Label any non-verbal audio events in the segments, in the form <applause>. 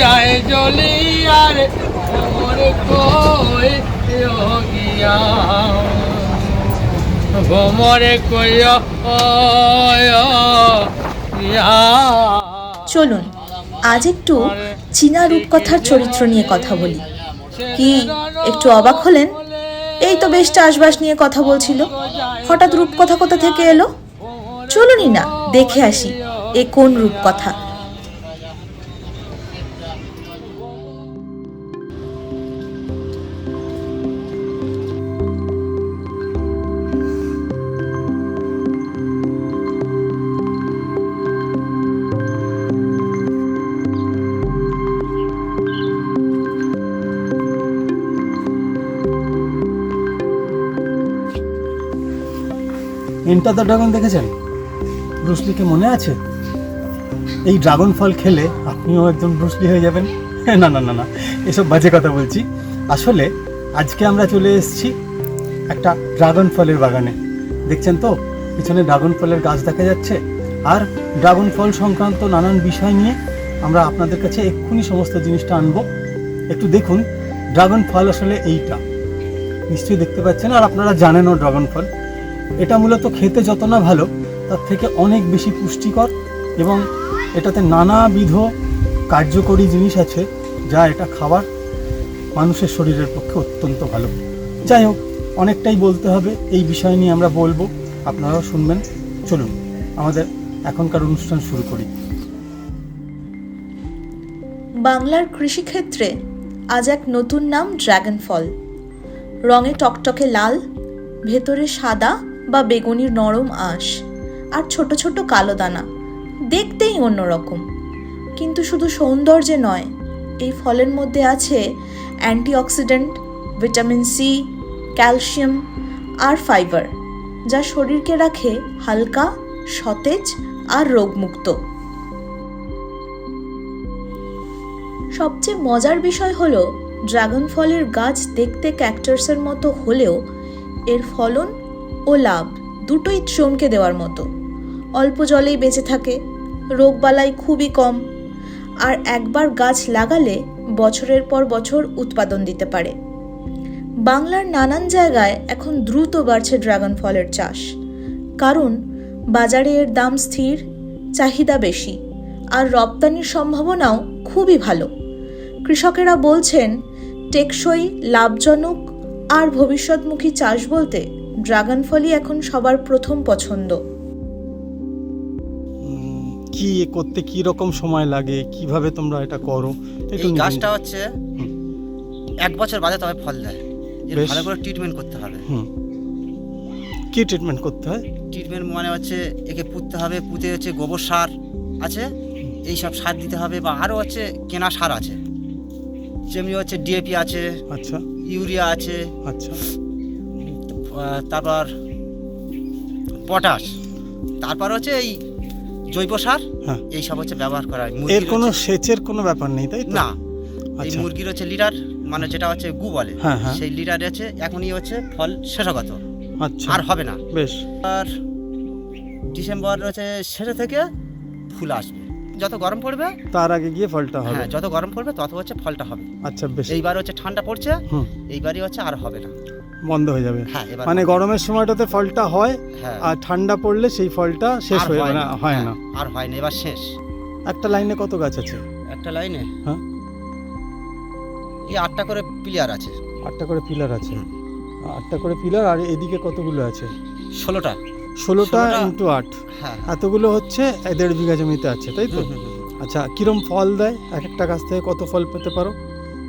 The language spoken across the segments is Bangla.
যায় জলিয়া রে ভ্রমর কই গিয়া? ভ্রমরে চলুন, আজ একটু চীনা রূপকথার চরিত্র নিয়ে কথা বলি। কি, একটু অবাক হলেন? এই তো বেশ চাষবাস নিয়ে কথা বলছিল। হঠাৎ রূপকথা কোথা থেকে এলো? চলুনই না, দেখে আসি। এ কোন রূপকথা? এন্টার দ্য ড্রাগন দেখেছেন? ব্রুসলিকে মনে আছে? এই ড্রাগন ফল খেলে আপনিও একজন ব্রুসলি হয়ে যাবেন। <laughs> না না না না, এসব বাজে কথা বলছি। আসলে আজকে আমরা চলে এসেছি একটা ড্রাগন ফলের বাগানে। দেখছেন তো? পিছনে ড্রাগন ফলের গাছ দেখা যাচ্ছে। আর ড্রাগন ফল সংক্রান্ত নানান বিষয় নিয়ে আমরা আপনাদের কাছে এক্ষুনি সমস্ত জিনিসটা আনব। একটু দেখুন ড্রাগন ফল আসলে এইটা। নিশ্চয়ই দেখতে পাচ্ছেন, আর আপনারা জানেনও ড্রাগন ফল এটা মূলত খেতে যত না ভালো, তার থেকে অনেক বেশি পুষ্টিকর এবং এটাতে নানাবিধ কার্যকরী জিনিস আছে, যা এটা খাবার মানুষের শরীরের পক্ষে অত্যন্ত ভালো। যাই হোক, অনেকটাই বলতে হবে, এই বিষয় নিয়ে আমরা বলব। আপনারাও শুনবেন। চলুন, আমাদের এখনকার অনুষ্ঠান শুরু করি। বাংলার কৃষিক্ষেত্রে আজ এক নতুন নাম ড্রাগন ফল রঙে টকটকে লাল, ভেতরে সাদা বা বেগুনির নরম আঁশ আর ছোট ছোট কালো দানা। দেখতেই অন্যরকম। কিন্তু শুধু সৌন্দর্যে নয়, এই ফলের মধ্যে আছে অ্যান্টিঅক্সিডেন্ট, ভিটামিন সি, ক্যালসিয়াম আর ফাইবার, যা শরীরকে রাখে হালকা, সতেজ আর রোগমুক্ত। সবচেয়ে মজার বিষয় হলো, ড্রাগন ফলের গাছ দেখতে ক্যাকটাসের মতো হলেও এর ফলন ও লাভ দুটোই চমকে দেওয়ার মতো। অল্প জলেই বেঁচে থাকে রোগবালাই খুবই কম। আর একবার গাছ লাগালে বছরের পর বছর উৎপাদন দিতে পারে। বাংলার নানান জায়গায় এখন দ্রুত বাড়ছে ড্রাগন ফলের চাষ। কারণ বাজারে এর দাম স্থির, চাহিদা বেশি, আর রপ্তানির সম্ভাবনাও খুবই ভালো। কৃষকেরা বলছেন, টেকসই, লাভজনক আর ভবিষ্যৎমুখী চাষ বলতে ড্রাগন ফলই এখন সবার প্রথম পছন্দ। কি করতে কি রকম সময় লাগে কীভাবে তোমরা এটা করো একটু এই গাছটা হচ্ছে এক বছর বাদে তবে ফল দেয়। এর বেশ। ভালো করে ট্রিটমেন্ট করতে হবে। হুম। কি ট্রিটমেন্ট করতে হয়? ট্রিটমেন্ট মানে হচ্ছে একে পুঁততে হবে পুঁতে হচ্ছে গোবর সার আছে এই সব সার দিতে হবে বা আরও হচ্ছে কেনা সার আছে। যেমনি হচ্ছে ডিএপি আছে আচ্ছা। ইউরিয়া আছে আচ্ছা। আহ, তারপর পটাশ। তারপর হচ্ছে এই জৈব সার? হ্যাঁ। এই সব হচ্ছে ব্যবহার করা হয়। এর কোনো সেচের কোনো ব্যাপার নেই তাই না। এই আচ্ছা। মুরগির হচ্ছে লিডার মানে যেটা হচ্ছে গু বলে। হ্যাঁ, হ্যাঁ। সেই লিডার আছে এখনই হচ্ছে ফল শেষগত আচ্ছা। আর হবে না। বেশ। আর ডিসেম্বর হচ্ছে শেষে থেকে ফুল আসবে। যত গরম পড়বে তার আগে গিয়ে ফলটা হবে। হ্যাঁ যত গরম পড়বে তত হচ্ছে ফলটা হবে। আচ্ছা বেশ। এইবার হচ্ছে ঠান্ডা পড়ছে এইবারই হচ্ছে আর হবে না। বন্ধ হয়ে যাবে। হ্যাঁ এবার মানে গরমের সময়টাতে ফলটা হয় হ্যাঁ। আর ঠান্ডা পড়লে সেই ফলটা শেষ আর হয়ে না হয় হ্যাঁ, না। আর হয় না এবার শেষ। একটা লাইনে কত গাছ আছে? একটা লাইনে? হ্যাঁ। এই আটটা করে প্লেয়ার আছে। আটটা করে পিলার আছে। হুম। আটটা করে পিলার আর এদিকে কতগুলো আছে? ষোলোটা। ষোলোটা ষোলোটা- ইন্টু আট। হ্যাঁ। এতগুলো হচ্ছে এ দেড় বিঘা জমিতে আছে তাই তো? হুম, হুম, হুম। আচ্ছা কিরম ফল দেয়? এক একটা গাছ থেকে কত ফল পেতে পারো?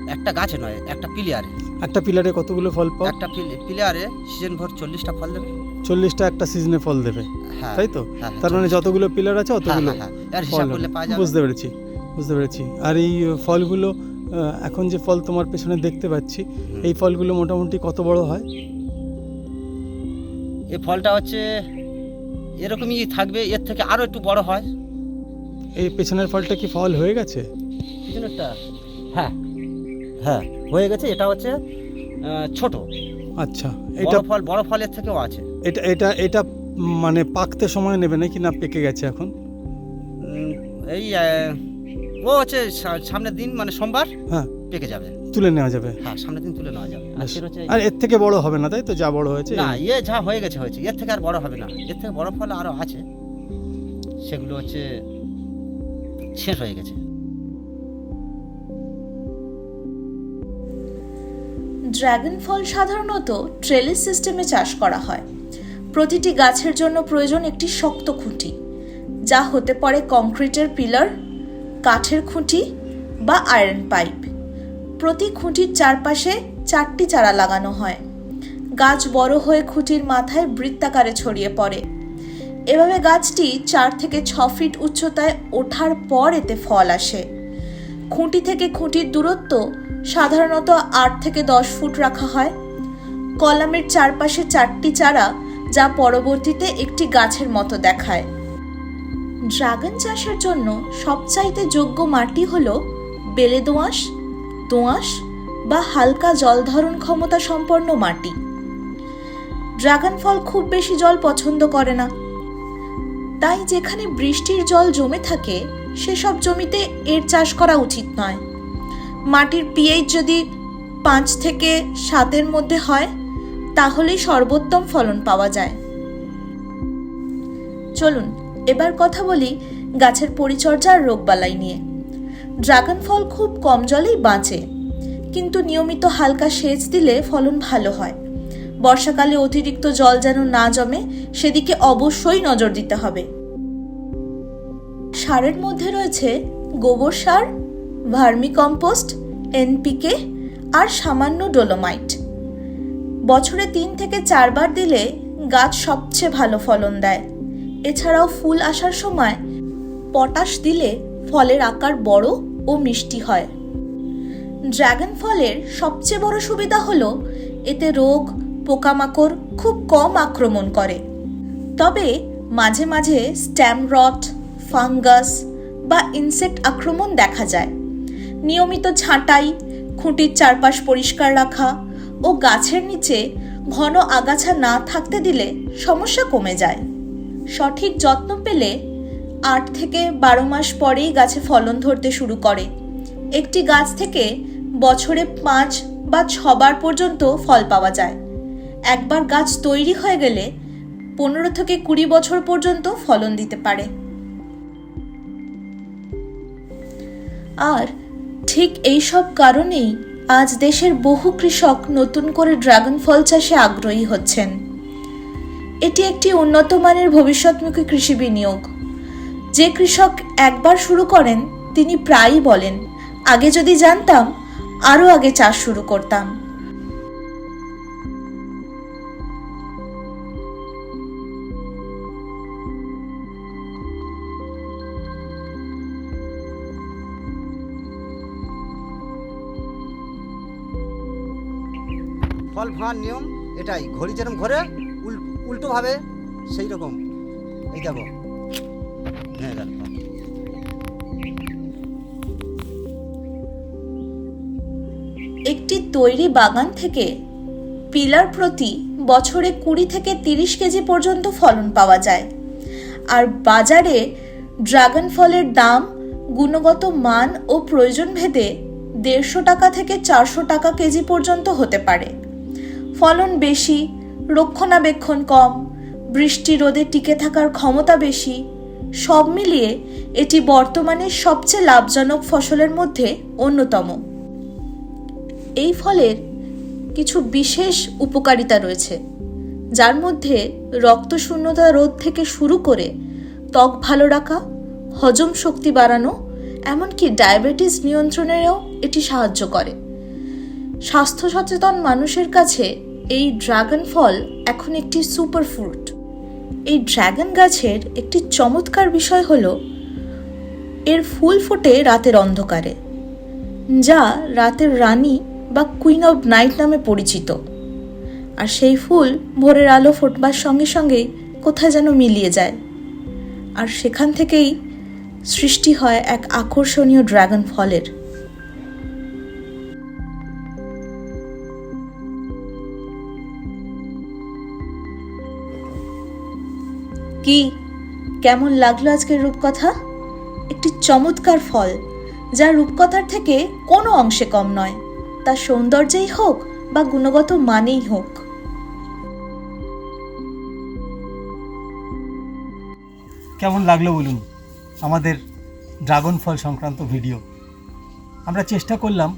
একটা গাছে নয় একটা প্লেয়ারে একটা পিলারে কতগুলো ফল পাও? একটা পিলারে সিজন ভর চল্লিশটা ফল দেবে। চল্লিশটা একটা সিজনে ফল দেবে। হ্যাঁ তাই তো? হ্যাঁ, তার মানে যতগুলো পিলার আছে হ্যাঁ, অতগুলো হ্যাঁ, হ্যাঁ। এর ফল হিসাব করলে পাওয়া যাবে। বুঝতে পেরেছি বুঝতে পেরেছি। আর এই ফলগুলো এখন যে ফল তোমার পেছনে দেখতে পাচ্ছি এই ফলগুলো মোটামুটি কত বড় হয়? এই ফলটা হচ্ছে এরকমই থাকবে এর থেকে আরও একটু বড় হয়। এই পেছনের ফলটা কি ফল হয়ে গেছে? পিছনে একটা হ্যাঁ। হ্যাঁ হয়ে গেছে এটা হচ্ছে ছোট। আচ্ছা এটা ফল বড় ফলের থেকেও আছে। এটা এটা এটা মানে পাকতে সময় নেবে নাকি না পেকে গেছে এখন? এই ও হচ্ছে সামনের দিন মানে সোমবার হ্যাঁ। পেকে যাবে। তুলে নেওয়া যাবে। হ্যাঁ সামনের দিন তুলে নেওয়া যাবে। আর এর থেকে বড় হবে না তাই তো? যা বড় হয়েছে না ইয়ে যা হয়ে গেছে হয়েছে। এর থেকে আর বড় হবে না। এর থেকে বড় ফল আরও আছে। সেগুলো হচ্ছে শেষ হয়ে গেছে। ড্রাগন ফল সাধারণত ট্রেলিস সিস্টেমে চাষ করা হয়। প্রতিটি গাছের জন্য প্রয়োজন একটি শক্ত খুঁটি, যা হতে পারে কংক্রিটের পিলার, কাঠের খুঁটি বা আয়রন পাইপ। প্রতি খুঁটির চারপাশে চারটি চারা লাগানো হয়। গাছ বড় হয়ে খুঁটির মাথায় বৃত্তাকারে ছড়িয়ে পড়ে। এভাবে গাছটি চার থেকে ছ ফিট উচ্চতায় ওঠার পর এতে ফল আসে। খুঁটি থেকে খুঁটির দূরত্ব সাধারণত আট থেকে দশ ফুট রাখা হয়। কলামের চারপাশে চারটি চারা যা পরবর্তীতে একটি গাছের মতো দেখায়। ড্রাগন চাষের জন্য সবচাইতে যোগ্য মাটি হল বেলে দোআঁশ দোআঁশ বা হালকা জল ধারণ ক্ষমতা সম্পন্ন মাটি। ড্রাগন ফল খুব বেশি জল পছন্দ করে না। তাই যেখানে বৃষ্টির জল জমে থাকে, সেসব জমিতে এর চাষ করা উচিত নয়। মাটির পিএইচ যদি পাঁচ থেকে সাতের মধ্যে হয়, তাহলেই সর্বোত্তম ফলন পাওয়া যায়। চলুন, এবার কথা বলি গাছের পরিচর্যার রোগবালাই নিয়ে। ড্রাগন ফল খুব কম জলেই বাঁচে, কিন্তু নিয়মিত হালকা সেচ দিলে ফলন ভালো হয়। বর্ষাকালে অতিরিক্ত জল যেন না জমে, সেদিকে অবশ্যই নজর দিতে হবে। সারের মধ্যে রয়েছে গোবর সার ভার্মি কম্পোস্ট এনপিকে আর সামান্য ডোলোমাইট। বছরে তিন থেকে চারবার দিলে গাছ সবচেয়ে ভালো ফলন দেয়। এছাড়াও ফুল আসার সময় পটাশ দিলে ফলের আকার বড় ও মিষ্টি হয়। ড্রাগন ফলের সবচেয়ে বড় সুবিধা হলো, এতে রোগ, পোকামাকড় খুব কম আক্রমণ করে। তবে মাঝে মাঝে স্ট্যাম রট, ফাঙ্গাস বা ইনসেক্ট আক্রমণ দেখা যায়। নিয়মিত ছাঁটাই, খুঁটির চারপাশ পরিষ্কার রাখা ও গাছের নিচে ঘন আগাছা না থাকতে দিলে সমস্যা কমে যায়। সঠিক যত্ন পেলে আট থেকে বারো মাস পরেই গাছে ফলন ধরতে শুরু করে। একটি গাছ থেকে বছরে পাঁচ বা ছবার পর্যন্ত ফল পাওয়া যায়। একবার গাছ তৈরি হয়ে গেলে পনেরো থেকে কুড়ি বছর পর্যন্ত ফলন দিতে পারে। আর ঠিক এই সব কারণেই আজ দেশের বহু কৃষক নতুন করে ড্রাগন ফল চাষে আগ্রহী হচ্ছেন। এটি একটি উন্নত মানের ভবিষ্যৎমুখী কৃষি বিনিয়োগ। যে কৃষক একবার শুরু করেন, তিনি প্রায়ই বলেন, আগে যদি জানতাম, আরও আগে চাষ শুরু করতাম। ভাঙার নিয়ম এটাই। ঘড়ি যেরকম ঘোরে, উল উল্টোভাবে সেই রকম। এই দেখো। হ্যাঁ একটি তৈরি বাগান থেকে পিলার প্রতি বছরে কুড়ি থেকে তিরিশ কেজি পর্যন্ত ফলন পাওয়া যায়। আর বাজারে ড্রাগন ফলের দাম, গুণগত মান ও প্রয়োজন ভেদে দেড়শো টাকা থেকে চারশো টাকা কেজি পর্যন্ত হতে পারে। ফলন বেশি, রক্ষণাবেক্ষণ কম, বৃষ্টি রোদে টিকে থাকার ক্ষমতা বেশি, সব মিলিয়ে এটি বর্তমানে সবচেয়ে লাভজনক ফসলের মধ্যে অন্যতম। এই ফলের কিছু বিশেষ উপকারিতা রয়েছে, যার মধ্যে রক্তশূন্যতা রোধ থেকে শুরু করে ত্বক ভালো রাখা, হজম শক্তি বাড়ানো, এমনকি ডায়াবেটিস নিয়ন্ত্রণেও এটি সাহায্য করে। স্বাস্থ্য সচেতন মানুষের কাছে এই ড্রাগন ফল এখন একটি সুপার ফ্রুট এই ড্রাগন গাছের একটি চমৎকার বিষয় হলো, এর ফুল ফোটে রাতের অন্ধকারে, যা রাতের রানী বা কুইন অব নাইট নামে পরিচিত। আর সেই ফুল ভোরের আলো ফোটবার সঙ্গে সঙ্গে কোথায় যেন মিলিয়ে যায়। আর সেখান থেকেই সৃষ্টি হয় এক আকর্ষণীয় ড্রাগন ফলের কি? কেমন লাগল আজকের রূপকথা? একটি চমৎকার ফল, যা রূপকথার থেকে কোনো অংশে কম নয়। তার সৌন্দর্যেই হোক বা গুণগত মানেই হোক। কেমন লাগল বলুন আমাদের ড্রাগন ফল সংক্রান্ত ভিডিও? আমরা চেষ্টা করলাম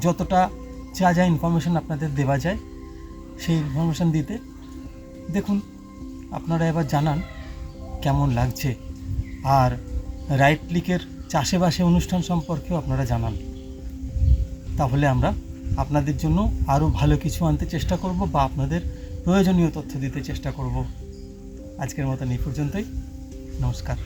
যতটা যা যা ইনফরমেশন আপনাদের দেওয়া যায় সেই ইনফরমেশন দিতে। দেখুন, আপনারা এবার জানান কেমন লাগছে? আর রাইট ক্লিকের চাষেবাসে অনুষ্ঠান সম্পর্কেও আপনারা জানান। তাহলে আমরা আপনাদের জন্য আরও ভালো কিছু আনতে চেষ্টা করব বা আপনাদের প্রয়োজনীয় তথ্য দিতে চেষ্টা করব। আজকের মতন এই পর্যন্তই। নমস্কার।